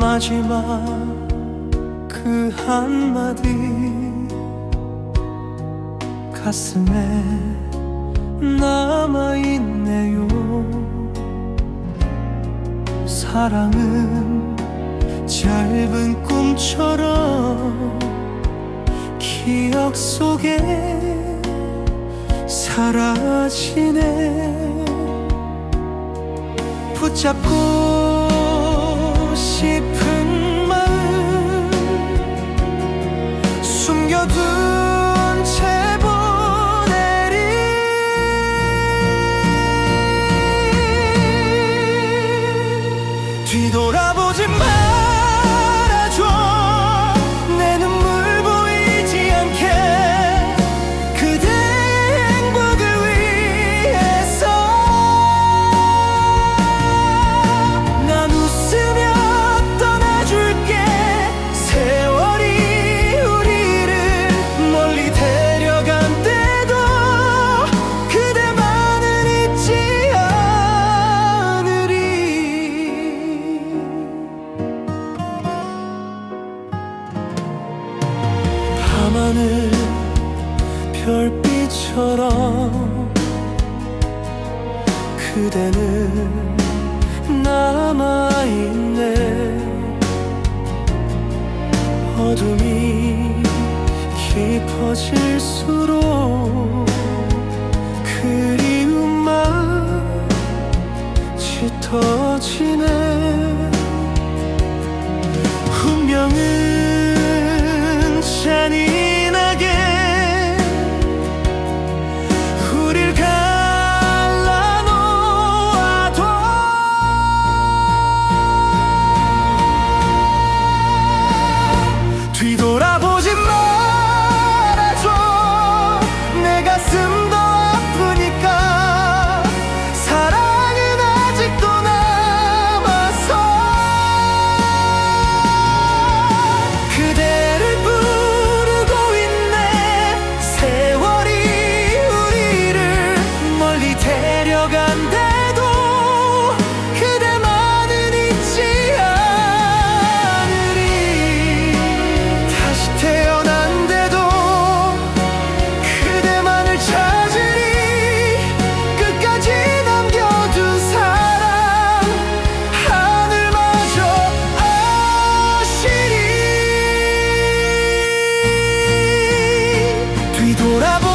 마지막 그 한마디 가슴에 남아있네요. 사랑은 짧은 꿈처럼 기억 속에 사라지네. 붙잡고 밤하늘 별빛처럼 그대는 남아있네. 어둠이 깊어질수록 Por amor.